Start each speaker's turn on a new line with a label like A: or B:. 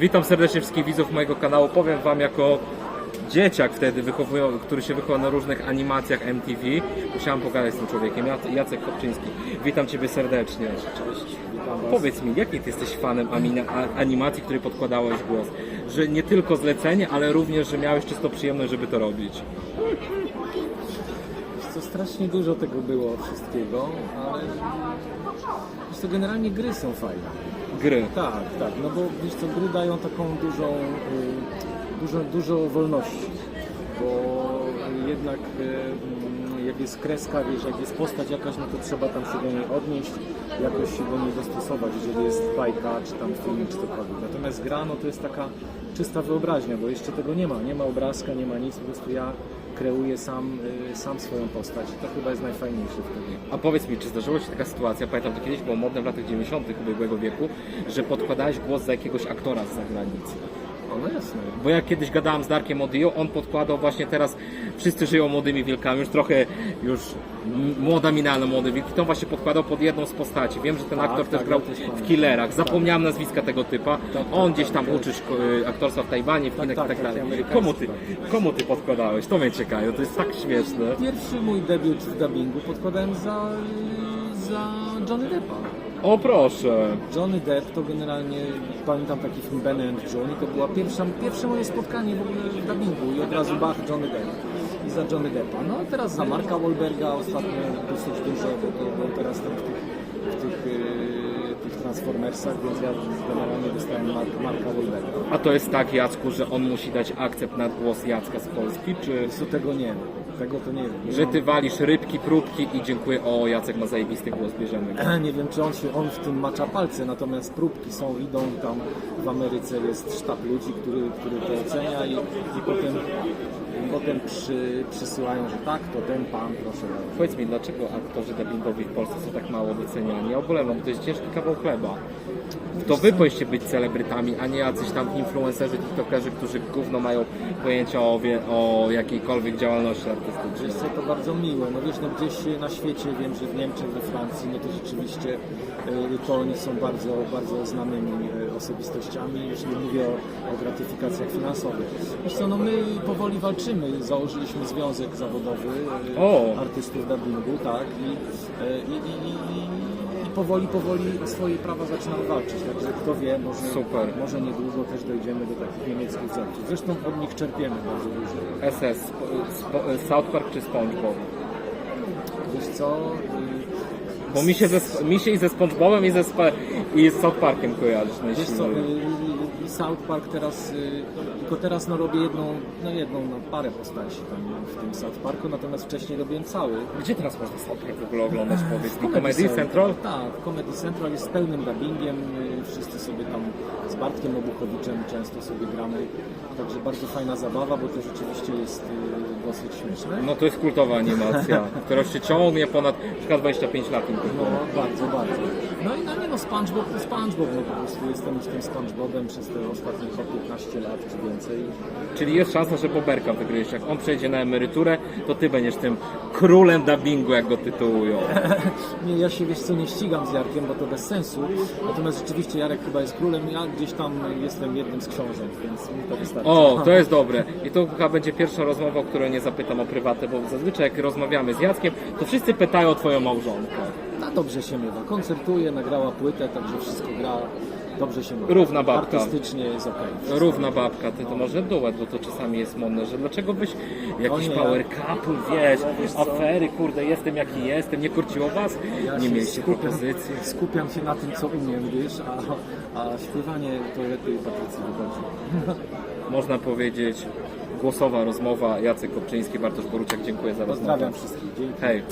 A: Witam serdecznie wszystkich widzów mojego kanału. Powiem Wam jako dzieciak wtedy, wychowują, który się wychował na różnych animacjach MTV, musiałem pogadać z tym człowiekiem. Jac- Jacek Kopczyński. Witam Ciebie serdecznie.
B: Cześć.
A: Powiedz mi, jaki Ty jesteś fanem animacji, której podkładałeś głos? Że nie tylko zlecenie, ale również, że miałeś czysto przyjemność, żeby to robić.
B: Co, strasznie dużo tego było wszystkiego, ale wiesz co, generalnie gry są fajne.
A: Gry.
B: Tak, tak, no bo wiesz co, gry dają taką dużą, y, dużo, dużo wolności, bo jednak y, mm, jak jest kreska, wiesz, jak jest postać jakaś, no to trzeba tam się do niej odnieść, jakoś się do niej dostosować, jeżeli jest bajka, czy tam film, czy cokolwiek. Natomiast gra, no to jest taka czysta wyobraźnia, bo jeszcze tego nie ma, nie ma obrazka, nie ma nic, po prostu ja kreuję sam, y, sam swoją postać i to chyba jest najfajniejsze wtedy.
A: A powiedz mi, czy zdarzyła się taka sytuacja, pamiętam to kiedyś było modne w latach 90. ubiegłego wieku, że podkładałeś głos za jakiegoś aktora z zagranicy.
B: O, no jasne.
A: Bo ja kiedyś gadałem z Darkiem Odio, on podkładał właśnie teraz Wszyscy żyją młodymi wilkami, już trochę już młoda mina, ale młody wilki, to właśnie podkładał pod jedną z postaci. Wiem, że ten
B: Tak,
A: aktor
B: tak,
A: też grał w Killerach. Zapomniałem nazwiska tego typa.
B: tak,
A: On
B: tak,
A: gdzieś tam
B: tak.
A: uczy y, aktorstwa w Tajwanie, w
B: Tak,
A: Chinach
B: tak,
A: i tak dalej. Komu ty, komu ty podkładałeś? To mnie ciekawe, to jest tak śmieszne.
B: Pierwszy mój debiut w dubbingu podkładałem za, za Johnny Deppa.
A: O proszę.
B: Johnny Depp to generalnie, pamiętam taki film Ben and Johnny, to była pierwsza, pierwsze moje spotkanie w ogóle w dubbingu i od razu bach Johnny Depp i za Johnny Deppa. No a teraz za Marka Wahlberga ostatnio dosyć dużo, bo to teraz tam Transformersach, więc ja generalnie dostałem Mark, Marka Wahlberga.
A: A to jest tak, Jacku, że on musi dać akcept na głos Jacka z Polski, czy
B: Co tego nie wiem, tego to nie wiem. Nie
A: że
B: mam-
A: ty walisz rybki, próbki i dziękuję, o Jacek ma zajebisty głos, bierzemy go.
B: Nie wiem, czy on, się, on w tym macza palce, natomiast próbki są, idą tam w Ameryce jest sztab ludzi, który, który to ocenia i, i potem, i potem przy, przysyłają, że tak, to ten pan, proszę.
A: Powiedz mi, dlaczego aktorzy dubbingowi w Polsce są tak mało doceniani? Ja ubolewam, bo to jest ciężki kawał chleba. To wy powinniście być celebrytami, a nie jacyś tam influencerzy, tiktokerzy, którzy gówno mają pojęcia o, wie, o jakiejkolwiek działalności
B: Wiesz
A: artystycznej.
B: co, to bardzo miłe. No wiesz, no gdzieś na świecie, wiem, że w Niemczech, we Francji, no to rzeczywiście y, to oni są bardzo, bardzo znanymi y, osobistościami. Już nie mówię o, o gratyfikacjach finansowych. Wiesz co, no my powoli walczymy. Założyliśmy związek zawodowy y,
A: O!
B: artystów dubbingu, tak, i, y, i, i, i, i powoli, powoli swoje prawa zaczynam walczyć. Także kto wie, może,
A: Super.
B: może niedługo też dojdziemy do takich niemieckich wzorców. Zresztą od nich czerpiemy bardzo dużo.
A: SS, Spo- Spo- South Park czy SpongeBob?
B: Wiesz co?
A: Bo mi się, ze, mi się i ze SpongeBobem i ze Spa- i z South Parkiem kojarzysz
B: Wiesz co, y, South Park teraz, y, tylko teraz no robię jedną, no jedną, no parę postaci tam w tym South Parku, natomiast wcześniej robiłem cały.
A: Gdzie teraz można South Park w ogóle oglądać, powiedz mi?
B: Comedy
A: Central?
B: Tak, Comedy Central jest pełnym dubbingiem, y, wszyscy sobie tam z Bartkiem Obuchowiczem często sobie gramy, także bardzo fajna zabawa, bo to rzeczywiście jest y, dosyć śmieszne.
A: No to jest kultowa animacja, która się ciągnie ponad przykład 25 lat.
B: No, bardzo, bardzo. No i no nie no, SpongeBob to SpongeBob, no po prostu jestem już tym SpongeBobem przez te ostatnie chyba 15 lat czy więcej.
A: Czyli jest szansa, że Boberka wygryjesz. Jak on przejdzie na emeryturę, to ty będziesz tym królem dubbingu, jak go tytułują.
B: Nie, ja się wiesz co, nie ścigam z Jarkiem, bo to bez sensu. Natomiast rzeczywiście Jarek chyba jest królem, ja gdzieś tam jestem jednym z książąt, więc mi to wystarczy.
A: O, to jest dobre. I to chyba będzie pierwsza rozmowa, o której nie zapytam o prywatę, bo zazwyczaj jak rozmawiamy z Jackiem, to wszyscy pytają o twoją małżonkę.
B: No dobrze się miewa. Koncertuje, nagrała płytę, także wszystko gra. Dobrze się miewa.
A: Równa babka.
B: Artystycznie jest okej.
A: Równa babka, ty to może duet, bo to czasami jest modne, że dlaczego byś jakiś
B: O nie,
A: power couple,
B: wiesz, co?
A: afery, kurde, jestem jaki jestem, nie kurciło was?
B: Ja
A: nie
B: się
A: mieliście
B: skupiam,
A: propozycji?
B: skupiam się na tym, co umiem, wiesz, a, a śpiewanie to lepiej Patrycji wychodzi.
A: Można powiedzieć, głosowa rozmowa, Jacek Kopczyński, Bartosz Boruciak, dziękuję za rozmowę.
B: Pozdrawiam wszystkich. Dzięki.
A: Hej.